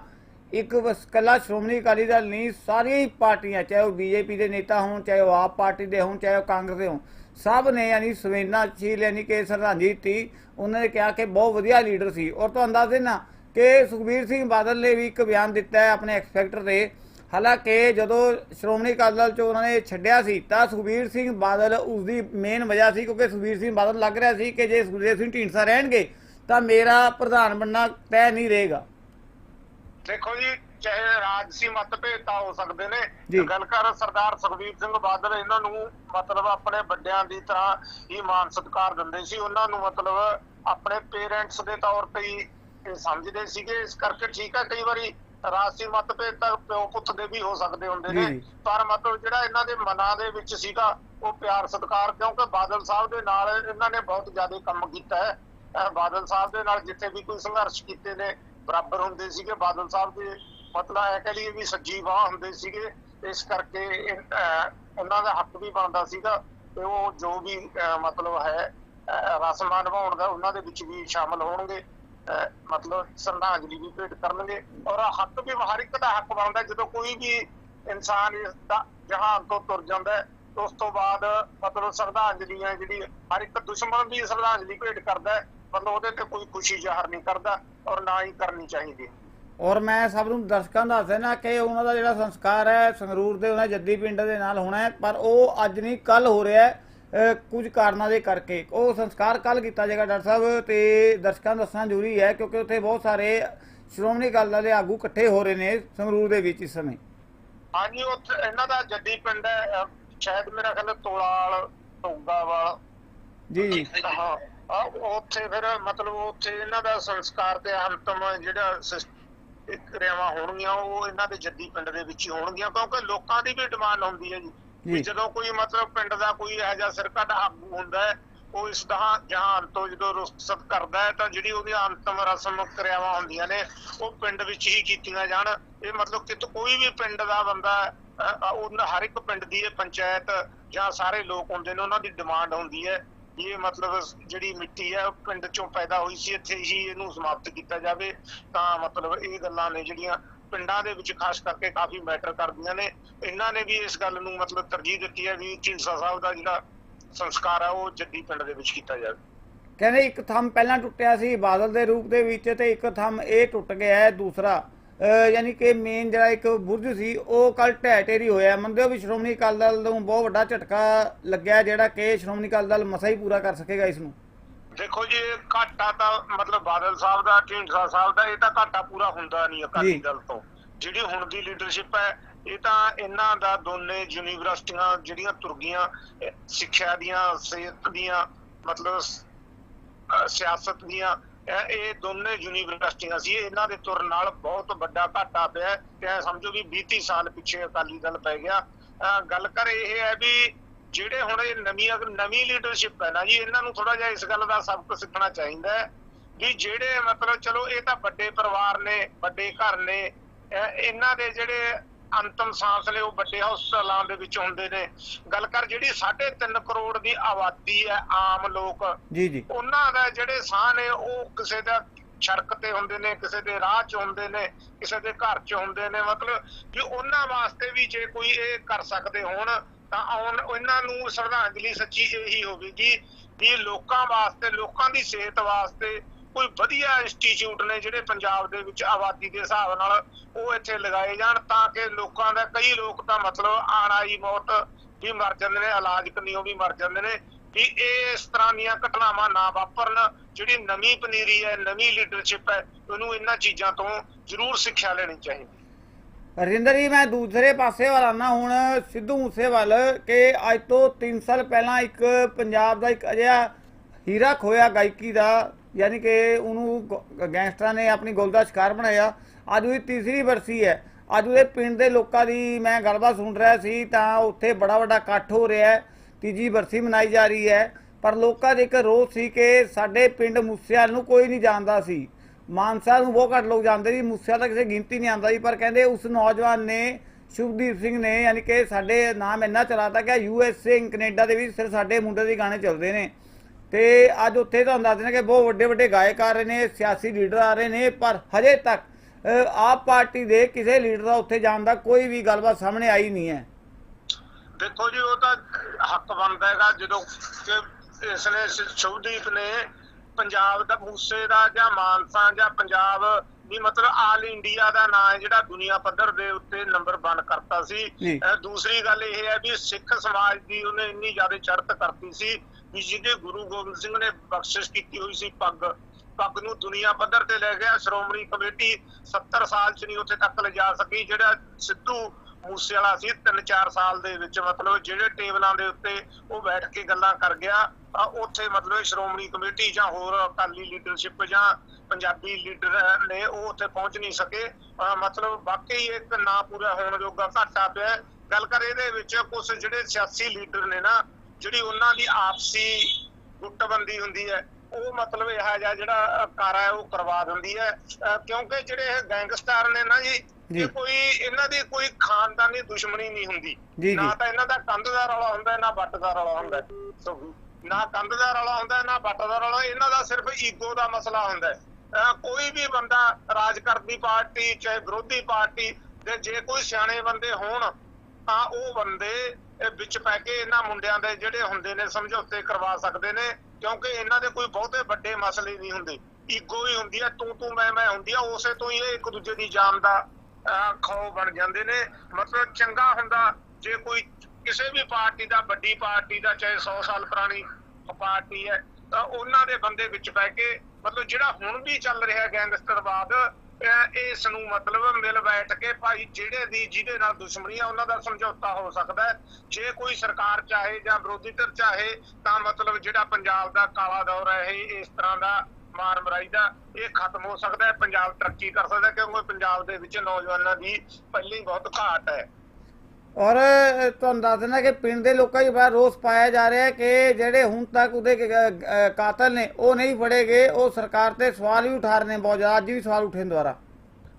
ਇੱਕ ਕੱਲਾ ਸ਼੍ਰੋਮਣੀ ਅਕਾਲੀ ਦਲ ਨਹੀਂ, ਸਾਰੀਆਂ ਪਾਰਟੀਆਂ, ਚਾਹੇ ਉਹ ਬੀਜੇਪੀ ਦੇ ਨੇਤਾ ਹੋਣ, ਚਾਹੇ ਉਹ ਆਪ ਪਾਰਟੀ ਦੇ ਹੋਣ, ਚਾਹੇ ਉਹ ਕਾਂਗਰਸ ਦੇ ਹੋਣ, ਸਭ ਨੇ ਯਾਨੀ ਸੰਵੇਦਨਸ਼ੀਲ ਯਾਨੀ ਕਿ ਸ਼ਰਧਾਂਜਲੀ ਦਿੱਤੀ। ਉਹਨਾਂ ਨੇ ਕਿਹਾ ਕਿ ਬਹੁਤ ਵਧੀਆ ਲੀਡਰ ਸੀ। ਔਰ ਤੁਹਾਨੂੰ ਦੱਸ ਦੇਣਾ ਕਿ ਸੁਖਬੀਰ ਸਿੰਘ ਬਾਦਲ ਨੇ ਵੀ ਇੱਕ ਬਿਆਨ ਦਿੱਤਾ ਹੈ ਆਪਣੇ ਐਕਸਪੈਕਟਰ ਤੇ। ਹਾਲਾਂਕਿ ਜਦੋਂ ਸ਼੍ਰੋਮਣੀ ਅਕਾਲੀ ਦਲ ਚ ਉਹਨਾਂ ਨੇ ਛੱਡਿਆ ਸੀ ਤਾਂ ਸੁਖਬੀਰ ਸਿੰਘ ਬਾਦਲ ਉਸ ਦੀ ਮੇਨ ਵਜ੍ਹਾ ਸੀ ਕਿਉਂਕਿ ਸੁਖਬੀਰ ਸਿੰਘ ਬਾਦਲ ਲੱਗ ਰਿਹਾ ਸੀ ਕਿ ਜੇ ਸੁਖਦੇਵ ਸਿੰਘ ਢੀਂਡਸਾ ਰਹਿਣਗੇ ਤਾਂ ਮੇਰਾ ਪ੍ਰਧਾਨ ਬਣਨਾ ਤੈਅ ਨਹੀਂ ਰਹੇਗਾ। ਦੇਖੋ ਜੀ ਚਾਹੇ ਰਾਜਸੀ ਮਤਭੇਦ ਤਾਂ ਹੋ ਸਕਦੇ ਨੇ। ਗੱਲ ਕਰ ਸਰਦਾਰ ਸੁਖਬੀਰ ਸਿੰਘ ਬਾਦਲ ਇਹਨਾਂ ਨੂੰ ਮਤਲਬ ਆਪਣੇ ਵੱਡਿਆਂ ਦੀ ਤਰ੍ਹਾਂ ਹੀ ਮਾਨ ਸਤਿਕਾਰ ਦਿੰਦੇ ਸੀ। ਉਹਨਾਂ ਨੂੰ ਮਤਲਬ ਆਪਣੇ ਪੇਰੈਂਟਸ ਦੇ ਤੌਰ ਤੇ ਹੀ ਸਮਝਦੇ ਸੀਗੇ ਇਸ ਕਰਕੇ ਠੀਕ ਹੈ ਕਈ ਵਾਰੀ ਰਾਜਸੀ ਮਤਭੇਦ ਤਾਂ ਪਿਓ ਪੁੱਤ ਦੇ ਵੀ ਹੋ ਸਕਦੇ ਹੁੰਦੇ ਨੇ। ਪਰ ਮਤਲਬ ਜਿਹੜਾ ਇਹਨਾਂ ਦੇ ਮਨਾਂ ਦੇ ਵਿੱਚ ਸੀਗਾ ਉਹ ਪਿਆਰ ਸਤਿਕਾਰ ਕਿਉਂਕਿ ਬਾਦਲ ਸਾਹਿਬ ਦੇ ਨਾਲ ਇਹਨਾਂ ਨੇ ਬਹੁਤ ਜ਼ਿਆਦਾ ਕੰਮ ਕੀਤਾ ਹੈ। ਬਾਦਲ ਸਾਹਿਬ ਦੇ ਨਾਲ ਜਿੱਥੇ ਵੀ ਕੋਈ ਸੰਘਰਸ਼ ਕੀਤੇ ਨੇ ਬਰਾਬਰ ਹੁੰਦੇ ਸੀਗੇ। ਬਾਦਲ ਸਾਹਿਬ ਦੇ ਮਤਲਬ ਇਹ ਕਹ ਲਈਏ ਵੀ ਸੱਜੀ ਬਾਹ ਹੁੰਦੇ ਸੀਗੇ। ਇਸ ਕਰਕੇ ਇਹ, ਅਹ, ਉਹਨਾਂ ਦਾ ਹੱਕ ਵੀ ਬਣਦਾ ਸੀਗਾ ਤੇ ਉਹ ਜੋ ਵੀ ਮਤਲਬ ਹੈ ਰਸਮਾਂ ਨਿਭਾਉਣ ਦਾ ਉਹਨਾਂ ਦੇ ਵਿੱਚ ਵੀ ਸ਼ਾਮਲ ਹੋਣਗੇ। ਮਤਲਬ ਸ਼ਰਧਾਂਜਲੀ ਵੀ ਭੇਟ ਕਰਨਗੇ ਔਰ ਹੱਕ ਵੀ ਹਰ ਇੱਕ ਦਾ ਹੱਕ ਬਣਦਾ, ਜਦੋਂ ਕੋਈ ਵੀ ਇਨਸਾਨ ਇਸ ਦਾ ਜਹਾਨ ਤੋਂ ਤੁਰ ਜਾਂਦਾ ਹੈ, ਉਸ ਤੋਂ ਬਾਅਦ ਮਤਲਬ ਸ਼ਰਧਾਂਜਲੀਆਂ ਜਿਹੜੀ ਹਰ ਇੱਕ ਦੁਸ਼ਮਣ ਵੀ ਸ਼ਰਧਾਂਜਲੀ ਭੇਟ ਕਰਦਾ ਹੈ, ਮਤਲਬ ਉਹਦੇ ਤੇ ਕੋਈ ਖੁਸ਼ੀ ਜ਼ਾਹਰ ਨਹੀਂ ਕਰਦਾ ਔਰ ਨਾ ਹੀ ਕਰਨੀ ਚਾਹੀਦੀ। ਔਰ ਮੈਂ ਸਭ ਨੂੰ ਦਰਸ਼ਕਾਂ ਨੂੰ ਦੱਸ ਦੇਣਾ ਕਿ ਉਹਨਾਂ ਦਾ ਜਿਹੜਾ ਸੰਸਕਾਰ ਹੈ ਸੰਗਰੂਰ ਦੇ ਉਹਨਾਂ ਜੱਦੀ ਪਿੰਡ ਦੇ ਨਾਲ ਹੋਣਾ ਹੈ, ਪਰ ਉਹ ਅੱਜ ਨਹੀਂ ਕੱਲ ਹੋ ਰਿਹਾ ਹੈ। ਕੁਝ ਕਾਰਨਾਂ ਦੇ ਕਰਕੇ। ਉਹ ਸੰਸਕਾਰ ਕੱਲ ਕੀਤਾ ਜਾਏਗਾ ਡਾਕਟਰ ਸਾਹਿਬ ਤੇ ਦਰਸ਼ਕਾਂ ਨੂੰ ਦੱਸਣਾ ਜ਼ਰੂਰੀ ਹੈ ਕਿਉਂਕਿ ਉੱਥੇ ਬਹੁਤ ਸਾਰੇ ਸ਼੍ਰੋਮਣੀ ਅਕਾਲੀ ਦੇ ਆਗੂ ਇਕੱਠੇ ਹੋ ਰਹੇ ਨੇ ਸੰਗਰੂਰ ਦੇ ਵਿੱਚ ਇਸ ਸਮੇਂ। ਹਾਂਜੀ ਉੱਥੇ ਇਹਨਾਂ ਦਾ ਜੱਦੀ ਪਿੰਡ ਹੈ ਸ਼ਾਇਦ ਮੇਰਾ ਖਿਆਲ ਤੋਲਾਲ ਟੋਗਾਵਾਲ ਜੀ ਜੀ। ਹਾਂ ਆ ਉੱਥੇ ਫਿਰ ਮਤਲਬ ਉੱਥੇ ਇਹਨਾਂ ਦਾ ਸੰਸਕਾਰ ਤੇ ਅੰਤਮ ਜਿਹੜਾ ਕਿਰਿਆਵਾਂ ਹੋਣਗੀਆਂ ਉਹ ਇਹਨਾਂ ਦੇ ਜੱਦੀ ਪਿੰਡ ਦੇ ਵਿੱਚ ਹੀ ਹੋਣਗੀਆਂ ਕਿਉਂਕਿ ਲੋਕਾਂ ਦੀ ਵੀ ਡਿਮਾਂਡ ਹੁੰਦੀ ਹੈ ਜੀ। ਵੀ ਜਦੋਂ ਕੋਈ ਮਤਲਬ ਪਿੰਡ ਦਾ ਕੋਈ ਇਹੋ ਜਿਹਾ ਸਿਰਕਾ ਦਾ ਆਗੂ ਹੁੰਦਾ ਹੈ ਉਹ ਇਸ ਦਾ ਜਹਾਨ ਤੋਂ ਜਦੋਂ ਰੁਖਸਤ ਕਰਦਾ ਹੈ ਤਾਂ ਜਿਹੜੀ ਉਹਦੀ ਅੰਤਮ ਰਸਮ ਕਿਰਿਆਵਾਂ ਹੁੰਦੀਆਂ ਨੇ ਉਹ ਪਿੰਡ ਵਿੱਚ ਹੀ ਕੀਤੀਆਂ ਜਾਣ। ਇਹ ਮਤਲਬ ਕਿ ਕੋਈ ਵੀ ਪਿੰਡ ਦਾ ਬੰਦਾ ਉਹਨਾਂ ਹਰ ਇੱਕ ਪਿੰਡ ਦੀ ਇਹ ਪੰਚਾਇਤ ਜਾਂ ਸਾਰੇ ਲੋਕ ਹੁੰਦੇ ਨੇ ਉਹਨਾਂ ਦੀ ਡਿਮਾਂਡ ਹੁੰਦੀ ਹੈ ਇਹ ਮਤਲਬ ਜਿਹੜੀ ਮਿੱਟੀ ਹੈ ਉਹ ਪਿੰਡ ਚੋਂ ਪੈਦਾ ਹੋਈ ਸੀ ਇੱਥੇ ਹੀ ਇਹਨੂੰ ਸਮਾਪਤ ਕੀਤਾ ਜਾਵੇ। ਤਾਂ ਮਤਲਬ ਇਹ ਗੱਲਾਂ ਨੇ ਜਿਹੜੀਆਂ ਪਿੰਡਾਂ ਦੇ ਵਿੱਚ ਖਾਸ ਕਰਕੇ ਕਾਫੀ ਮੈਟਰ ਕਰਦੀਆਂ ਨੇ। ਇਹਨਾਂ ਨੇ ਵੀ ਇਸ ਗੱਲ ਨੂੰ ਮਤਲਬ ਤਰਜੀਹ ਦਿੱਤੀ ਹੈ ਵੀ ਢੀਂਡਸਾ ਸਾਹਿਬ ਦਾ ਜਿਹੜਾ ਸੰਸਕਾਰ ਹੈ ਉਹ ਜੱਦੀ ਪਿੰਡ ਦੇ ਵਿੱਚ ਕੀਤਾ ਜਾਵੇ। ਕਹਿੰਦੇ ਇੱਕ ਥੰਮ ਪਹਿਲਾਂ ਟੁੱਟਿਆ ਸੀ, ਬਾਦਲ ਦੇ ਰੂਪ ਦੇ ਵਿੱਚ ਤੇ ਇੱਕ ਥੰਮ ਇਹ ਟੁੱਟ ਗਿਆ ਹੈ, ਦੂਸਰਾ ਯਾਨੀ ਕਿ ਮੇਨ ਜਿਹੜਾ ਇੱਕ ਬੁਰਜ ਸੀ, ਉਹ ਕੱਲ ਢਹਿ ਢੇਰੀ ਹੋਇਆ। ਮੰਨਦੇ ਹੋ ਵੀ ਸ਼੍ਰੋਮਣੀ ਅਕਾਲੀ ਦਲ ਨੂੰ ਬਹੁਤ ਵੱਡਾ ਝਟਕਾ ਲੱਗਿਆ, ਜਿਹੜਾ ਕਿ ਸ਼੍ਰੋਮਣੀ ਅਕਾਲੀ ਦਲ ਮਸਾ ਹੀ ਪੂਰਾ ਕਰ ਸਕੇਗਾ ਇਸ ਨੂੰ। ਦੇਖੋ ਜੀ ਇਹ ਘਾਟਾ ਤਾਂ ਮਤਲਬ ਬਾਦਲ ਸਾਹਿਬ ਦਾ ਢੀਂਡਸਾ ਸਾਹਿਬ ਦਾ ਇਹ ਤਾਂ ਘਾਟਾ ਪੂਰਾ ਹੁੰਦਾ ਨਹੀਂ ਅਕਾਲੀ। ਦਲ ਤੋਂ ਜਿਹੜੀ ਹੁਣ ਦੀ ਲੀਡਰਸ਼ਿਪ ਹੈ ਇਹ ਤਾਂ ਇਹਨਾਂ ਦਾ ਦੋਨੇ ਯੂਨੀਵਰਸਿਟੀਆਂ ਜਿਹੜੀਆਂ ਤੁਰਗੀਆਂ ਸਿੱਖਿਆ ਦੀਆਂ ਸਿਹਤ ਦੀਆਂ ਮਤਲਬ ਸਿਆਸਤ ਦੀਆਂ ਇਹ ਦੋਨੇ ਯੂਨੀਵਰਸਿਟੀਆਂ ਸੀ ਇਹਨਾਂ ਦੇ ਤੁਰਨ ਨਾਲ ਬਹੁਤ ਵੱਡਾ ਘਾਟਾ ਪਿਆ। ਤੇ ਸਮਝੋ ਵੀ 20 30 ਸਾਲ ਪਿੱਛੇ ਅਕਾਲੀ ਦਲ ਪੈ ਗਿਆ ਗੱਲ ਕਰ ਇਹ ਹੈ ਵੀ ਜਿਹੜੇ ਹੁਣ ਇਹ ਨਵੀਂ ਨਵੀਂ ਲੀਡਰਸ਼ਿਪ ਹੈ ਨਾ ਜੀ ਇਹਨਾਂ ਨੂੰ ਥੋੜਾ ਜਿਹਾ ਇਸ ਗੱਲ ਦਾ ਸਬਕ ਸਿੱਖਣਾ ਚਾਹੀਦਾ ਹੈ ਵੀ ਜਿਹੜੇ ਮਤਲਬ ਚਲੋ ਇਹ ਤਾਂ ਵੱਡੇ ਪਰਿਵਾਰ ਨੇ ਵੱਡੇ ਘਰ ਨੇ ਇਹ- ਇਹਨਾਂ ਦੇ ਜਿਹੜੇ ਅੰਤਮ ਸਾਂਸ ਨੇ ਉਹ ਵੱਡੇ ਹਸਪਤਾਲਾਂ ਦੇ ਵਿੱਚ ਹੁੰਦੇ ਨੇ। ਗੱਲ ਕਰ ਜਿਹੜੀ 3.5 ਕਰੋੜ ਦੀ ਆਬਾਦੀ ਹੈ ਆਮ ਲੋਕ ਜੀ ਜੀ। ਉਹਨਾਂ ਦਾ ਜਿਹੜੇ ਸਾਹ ਨੇ ਉਹ ਕਿਸੇ ਦਾ ਸੜਕ ਤੇ ਹੁੰਦੇ ਨੇ ਕਿਸੇ ਦੇ ਰਾਹ 'ਚ ਹੁੰਦੇ ਨੇ ਕਿਸੇ ਦੇ ਘਰ 'ਚ ਹੁੰਦੇ ਨੇ। ਮਤਲਬ ਕਿ ਉਹਨਾਂ ਵਾਸਤੇ ਵੀ ਜੇ ਕੋਈ ਇਹ ਕਰ ਸਕਦੇ ਹੋਣ ਤਾਂ ਆਉਣ ਨੂੰ ਸ਼ਰਧਾਂਜਲੀ ਸੱਚੀ ਇਹੀ ਹੋਵੇਗੀ ਵੀ ਲੋਕਾਂ ਵਾਸਤੇ, ਲੋਕਾਂ ਦੀ ਸਿਹਤ ਵਾਸਤੇ ਕੋਈ ਵਧੀਆ ਇੰਸਟੀਚਿਊਟ ਨੇ ਜਿਹੜੇ ਪੰਜਾਬ ਦੇ ਵਿੱਚ ਆਬਾਦੀ ਦੇ ਹਿਸਾਬ ਨਾਲ ਉਹ ਇੱਥੇ ਲਗਾਏ ਜਾਣ, ਤਾਂ ਕਿ ਲੋਕਾਂ ਦਾ, ਕਈ ਲੋਕ ਤਾਂ ਮਤਲਬ ਆਣਾਈ ਮੌਤ ਵੀ ਮਰ ਜਾਂਦੇ ਨੇ, ਇਲਾਜ ਕੰਨਿਓ ਵੀ ਮਰ ਜਾਂਦੇ ਨੇ, ਵੀ ਇਹ ਇਸ ਤਰ੍ਹਾਂ ਦੀਆਂ ਘਟਨਾਵਾਂ ਨਾ ਵਾਪਰਨ, ਜਿਹੜੀ ਨਵੀਂ ਪਨੀਰੀ ਹੈ, ਨਵੀਂ ਲੀਡਰਸ਼ਿਪ ਹੈ, ਉਹਨੂੰ ਇਹਨਾਂ ਚੀਜ਼ਾਂ ਤੋਂ ਜ਼ਰੂਰ ਸਿੱਖਿਆ ਲੈਣੀ ਚਾਹੀਦੀ ਰਜਿੰਦਰ ਜੀ, ਮੈਂ ਦੂਸਰੇ ਪਾਸੇ ਵੱਲ ਆਉਣਾ ਹੁਣ ਸਿੱਧੂ ਮੂਸੇਵਾਲ ਕਿ ਅੱਜ ਤੋਂ 3 ਸਾਲ ਪਹਿਲਾਂ ਇੱਕ ਪੰਜਾਬ ਦਾ ਇੱਕ ਅਜਿਹਾ ਹੀਰਾ ਖੋਇਆ ਗਾਇਕੀ ਦਾ, ਯਾਨੀ ਕਿ ਉਹਨੂੰ ਗ- ਗੈਂਗਸਟਰਾਂ ਨੇ ਆਪਣੀ ਗੋਲ ਦਾ ਸ਼ਿਕਾਰ ਬਣਾਇਆ। ਅੱਜ ਉਹਦੀ ਤੀਸਰੀ ਬਰਸੀ ਹੈ। ਅੱਜ ਉਹਦੇ ਪਿੰਡ ਦੇ ਲੋਕਾਂ ਦੀ ਮੈਂ ਗੱਲਬਾਤ ਸੁਣ ਰਿਹਾ ਸੀ, ਤਾਂ ਉੱਥੇ ਬੜਾ ਵੱਡਾ ਇਕੱਠ ਹੋ ਰਿਹਾ ਹੈ। ਤੀਜੀ ਬਰਸੀ ਮਨਾਈ ਜਾ ਰਹੀ ਹੈ। ਪਰ ਲੋਕਾਂ ਦੇ ਇੱਕ ਰੋਸ ਸੀ ਕਿ ਸਾਡੇ ਪਿੰਡ ਮੂਸੇਵਾਲ ਨੂੰ ਕੋਈ ਨਹੀਂ ਜਾਣਦਾ ਸੀ। ਮਾਨਸਾ ਨੂੰ ਬਹੁਤ ਘੱਟ ਲੋਕ ਜਾਣਦੇ ਸੀ ਮੂਸਿਆ ਤਾਂ ਕਿਸੇ ਗਿਣਤੀ ਨਹੀਂ ਆਉਂਦਾ ਸੀ ਪਰ ਕਹਿੰਦੇ ਉਸ ਨੌਜਵਾਨ ਨੇ, ਸ਼ੁਭਦੀਪ ਸਿੰਘ ਨੇ, ਯਾਨੀ ਕਿ ਸਾਡੇ ਨਾਮ ਇੰਨਾ ਚਲਾਤਾ ਕਿ ਯੂ ਐਸ ਏ, ਕੈਨੇਡਾ ਦੇ ਵਿੱਚ ਸਿਰ ਸਾਡੇ ਮੁੰਡੇ ਦੇ ਗਾਣੇ ਚੱਲਦੇ ਨੇ। ਤੇ ਅੱਜ ਉੱਥੇ ਤੁਹਾਨੂੰ ਦੱਸਦੇ ਨੇ ਕਿ ਬਹੁਤ ਵੱਡੇ ਵੱਡੇ ਗਾਇਕ ਆ ਰਹੇ ਨੇ, ਸਿਆਸੀ ਲੀਡਰ ਆ ਰਹੇ ਨੇ, ਪਰ ਹਜੇ ਤੱਕ ਆਪ ਪਾਰਟੀ ਦੇ ਕਿਸੇ ਲੀਡਰ ਦਾ ਉੱਥੇ ਜਾਣ ਦਾ ਕੋਈ ਵੀ ਗੱਲਬਾਤ ਸਾਹਮਣੇ ਆਈ ਨਹੀਂ ਹੈ। ਦੇਖੋ ਜੀ, ਉਹ ਤਾਂ ਹੱਕ ਬਣਦਾ ਹੈਗਾ, ਜਦੋਂ ਕਿ ਇਸ ਨੇ ਸ਼ੁਭਦੀਪ ਨੇ ਪੰਜਾਬ ਦਾ ਮੂਸੇ ਦਾ ਜਾਂ ਮਾਨਸਾ ਜਾਂ ਪੰਜਾਬ ਵੀ ਮਤਲਬ ਆਲ ਇੰਡੀਆ ਦਾ ਨਾਂ ਹੈ ਜਿਹੜਾ ਦੁਨੀਆ ਪੱਧਰ ਦੇ ਉੱਤੇ ਨੰਬਰ 1 ਕਰਤਾ ਸੀ। ਦੂਸਰੀ ਗੱਲ ਇਹ ਹੈ ਵੀ ਸਿੱਖ ਸਮਾਜ ਦੀ ਉਹਨੇ ਇੰਨੀ ਜ਼ਿਆਦਾ ਚੜ੍ਹਤ ਕਰਤੀ ਸੀ ਵੀ ਜਿਹਦੇ ਗੁਰੂ ਗੋਬਿੰਦ ਸਿੰਘ ਨੇ ਬਖਸ਼ਿਸ਼ ਕੀਤੀ ਹੋਈ ਸੀ ਪੱਗ। ਪੱਗ ਨੂੰ ਦੁਨੀਆ ਪੱਧਰ ਤੇ ਲੈ ਗਿਆ। ਸ਼੍ਰੋਮਣੀ ਕਮੇਟੀ 70 ਸਾਲ ਚ ਨਹੀਂ ਉੱਥੇ ਤੱਕ ਲਿਜਾ ਸਕੀ ਜਿਹੜਾ ਸਿੱਧੂ ਮੂਸੇ ਵਾਲਾ ਸੀ 3-4 ਸਾਲ ਦੇ ਵਿੱਚ ਮਤਲਬ ਜਿਹੜੇ ਟੇਬਲਾਂ ਦੇ ਉੱਤੇ ਉਹ ਬੈਠ ਕੇ ਗੱਲਾਂ ਕਰ ਗਿਆ ਉੱਥੇ ਮਤਲਬ ਸ਼੍ਰੋਮਣੀ ਕਮੇਟੀ ਜਾਂ ਹੋਰ ਅਕਾਲੀ ਲੀਡਰਸ਼ਿਪ ਜਾਂ ਪੰਜਾਬੀ ਲੀਡਰ ਨੇ ਉਹ ਉੱਥੇ ਪਹੁੰਚ ਨਹੀਂ ਸਕੇ ਮਤਲਬ ਵਾਕਈ ਇੱਕ ਨਾ ਪੂਰਾ ਹੋਣ ਜੋਗਾ ਘਾਟਾ ਪਿਆ ਗੱਲ ਕਰ ਇਹਦੇ ਵਿੱਚ ਕੁਝ ਜਿਹੜੇ ਸਿਆਸੀ ਲੀਡਰ ਨੇ ਨਾ, ਜਿਹੜੀ ਉਹਨਾਂ ਦੀ ਆਪਸੀ ਗੁੱਟਬੰਦੀ ਹੁੰਦੀ ਹੈ, ਉਹ ਮਤਲਬ ਇਹ ਜਿਹੜਾ ਕਾਰਾ ਹੈ, ਉਹ ਕਰਵਾ ਦਿੰਦੀ ਹੈ ਕਿਉਂਕਿ ਜਿਹੜੇ ਗੈਂਗਸਟਰ ਨੇ ਨਾ ਜੀ। ਇਹ ਕੋਈ ਇਹਨਾਂ ਦੀ ਕੋਈ ਖਾਨਦਾਨੀ ਦੁਸ਼ਮਣੀ ਨਹੀਂ ਹੁੰਦੀ। ਨਾ। ਤਾਂ ਇਹਨਾਂ ਦਾ ਕੰਧ ਦਾ ਰੌਲਾ ਹੁੰਦਾ ਨਾ ਵੱਟ ਦਾ ਰੌਲਾ ਹੁੰਦਾ ਨਾ ਕੰਧ ਦਾ ਰੌਲਾ ਹੁੰਦਾ ਨਾ ਵੱਟ ਦਾ ਰੌਲਾ ਇਹਨਾਂ ਦਾ ਸਿਰਫ ਈਗੋ ਦਾ ਮਸਲਾ ਹੁੰਦਾ ਕੋਈ ਵੀ ਬੰਦਾ ਰਾਜ ਕਰਦੀ ਪਾਰਟੀ ਚਾਹੇ ਵਿਰੋਧੀ ਪਾਰਟੀ ਦੇ ਜੇ ਕੋਈ ਸਿਆਣੇ ਬੰਦੇ ਹੋਣ ਤਾਂ ਉਹ ਬੰਦੇ ਵਿੱਚ ਪੈ ਕੇ ਇਹਨਾਂ ਮੁੰਡਿਆਂ ਦੇ ਜਿਹੜੇ ਹੁੰਦੇ ਨੇ ਸਮਝੌਤੇ ਕਰਵਾ ਸਕਦੇ ਨੇ। ਕਿਉਂਕਿ ਇਹਨਾਂ ਦੇ ਕੋਈ ਬਹੁਤੇ ਵੱਡੇ ਮਸਲੇ ਨਹੀਂ ਹੁੰਦੇ। ਈਗੋ ਹੀ ਹੁੰਦੀ ਹੈ ਤੂੰ ਤੂੰ ਮੈਂ ਮੈਂ ਹੁੰਦੀ ਆ ਉਸੇ ਤੋਂ ਹੀ ਇਹ ਇੱਕ ਦੂਜੇ ਦੀ ਜਾਨ ਦਾ ਅਹ, ਬਣ ਜਾਂਦੇ ਨੇ। ਮਤਲਬ ਚੰਗਾ ਹੁੰਦਾ ਜੇ ਕੋਈ ਕਿਸੇ ਵੀ ਪਾਰਟੀ ਦਾ ਵੱਡੀ ਪਾਰਟੀ ਦਾ ਚਾਹੇ 100 ਸਾਲ ਪੁਰਾਣੀ ਪਾਰਟੀ ਹੈ ਤਾਂ ਉਹਨਾਂ ਦੇ ਬੰਦੇ ਵਿੱਚ ਪੈ ਕੇ ਮਤਲਬ ਜਿਹੜਾ ਹੁਣ ਵੀ ਚੱਲ ਰਿਹਾ ਗੈਂਗਸਟਰਵਾਦ ਇਸ ਨੂੰ ਮਤਲਬ ਮਿਲ ਬੈਠ ਕੇ ਭਾਈ ਜਿਹੜੇ ਦੀ ਜਿਹਦੇ ਨਾਲ ਦੁਸ਼ਮਣੀ ਆ ਉਹਨਾਂ ਦਾ ਸਮਝੌਤਾ ਹੋ ਸਕਦਾ ਹੈ। ਜੇ ਕੋਈ ਸਰਕਾਰ ਚਾਹੇ ਜਾਂ ਵਿਰੋਧੀ ਧਿਰ ਚਾਹੇ ਤਾਂ ਮਤਲਬ ਜਿਹੜਾ ਪੰਜਾਬ ਦਾ ਕਾਲਾ ਦੌਰ ਹੈ ਇਹ ਇਸ ਤਰ੍ਹਾਂ ਦਾ ਮਾਰ ਮਰਾਈ ਦਾ ਇਹ ਖਤਮ ਹੋ ਸਕਦਾ ਹੈ ਪੰਜਾਬ ਤਰੱਕੀ ਕਰ ਸਕਦਾ ਕਿਉਂਕਿ ਪੰਜਾਬ ਦੇ ਵਿੱਚ ਨੌਜਵਾਨਾਂ ਦੀ ਪਹਿਲੀ ਬਹੁਤ ਘਾਟ ਹੈ। ਔਰ ਤੁਹਾਨੂੰ ਦੱਸ ਦੇਣਾ ਕਿ ਪਿੰਡ ਦੇ ਲੋਕਾਂ 'ਚ ਬੜਾ ਰੋਸ ਪਾਇਆ ਜਾ ਰਿਹਾ ਹੈ ਕਿ ਜਿਹੜੇ ਹੁਣ ਤੱਕ ਉਹਦੇ ਕਾਤਲ ਨੇ ਉਹ ਨਹੀਂ ਫੜੇ ਗਏ। ਉਹ ਸਰਕਾਰ ਤੇ ਸਵਾਲ ਵੀ ਉਠਾ ਰਹੇ ਨੇ ਬਹੁਤ ਜ਼ਿਆਦਾ ਅੱਜ ਵੀ ਸਵਾਲ ਉੱਠੇ ਨੇ ਦੁਬਾਰਾ।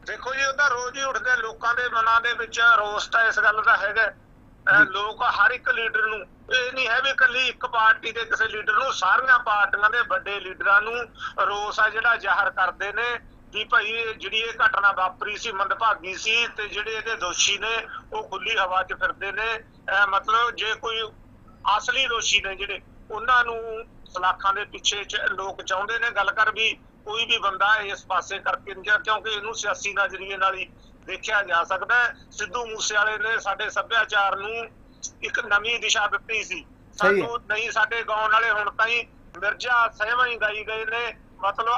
ਦੇਖੋ ਜੀ ਉਹ ਤਾਂ ਰੋਜ਼ ਹੀ ਉੱਠਦੇ ਲੋਕਾਂ ਦੇ ਮਨਾਂ ਦੇ ਵਿੱਚ ਰੋਸ ਤਾਂ ਇਸ ਗੱਲ ਦਾ ਹੈਗਾ ਲੋਕ ਹਰ ਇੱਕ ਲੀਡਰ ਨੂੰ। ਇਹ ਨਹੀਂ ਹੈ ਵੀ ਇਕੱਲੀ ਇੱਕ ਪਾਰਟੀ ਦੇ ਕਿਸੇ ਲੀਡਰ ਨੂੰ, ਸਾਰੀਆਂ ਪਾਰਟੀਆਂ ਦੇ ਵੱਡੇ ਲੀਡਰਾਂ ਨੂੰ ਰੋਸ ਆ ਜਿਹੜਾ ਜ਼ਾਹਰ ਕਰਦੇ ਨੇ ਵੀ ਭਾਈ ਜਿਹੜੀ ਇਹ ਘਟਨਾ ਵਾਪਰੀ ਸੀ, ਮੰਦਭਾਗੀ ਸੀ ਤੇ ਜਿਹੜੇ ਇਹਦੇ ਦੋਸ਼ੀ ਨੇ, ਉਹ ਖੁੱਲੀ ਹਵਾ 'ਚ ਫਿਰਦੇ ਨੇ। ਮਤਲਬ ਜੇ ਕੋਈ ਅਸਲੀ ਦੋਸ਼ੀ ਨੇ ਜਿਹੜੇ, ਉਹਨਾਂ ਨੂੰ ਸਲਾਖਾਂ ਦੇ ਪਿੱਛੇ ਲੋਕ ਚਾਹੁੰਦੇ ਨੇ। ਗੱਲ ਕਰ ਵੀ ਕੋਈ ਵੀ ਬੰਦਾ ਇਸ ਪਾਸੇ ਕਰਕੇ ਨਹੀਂ ਜਾ, ਕਿਉਂਕਿ ਇਹਨੂੰ ਸਿਆਸੀ ਨਜ਼ਰੀਏ ਨਾਲ ਹੀ ਦੇਖਿਆ ਜਾ ਸਕਦਾ ਸਿੱਧੂ ਮੂਸੇਵਾਲੇ ਨੇ ਸਾਡੇ ਸੱਭਿਆਚਾਰ ਨੂੰ ਇੱਕ ਨਵੀਂ ਦਿਸ਼ਾ ਦਿੱਤੀ ਸੀ। ਸਾਨੂੰ ਨਹੀਂ ਸਾਡੇ ਗਾਉਣ ਵਾਲੇ ਹੁਣ ਤਾਈਂ ਮਿਰਜ਼ਾ ਸਹਿਵਾਂ ਹੀ ਗਾਈ ਗਏ ਨੇ। ਮਤਲਬ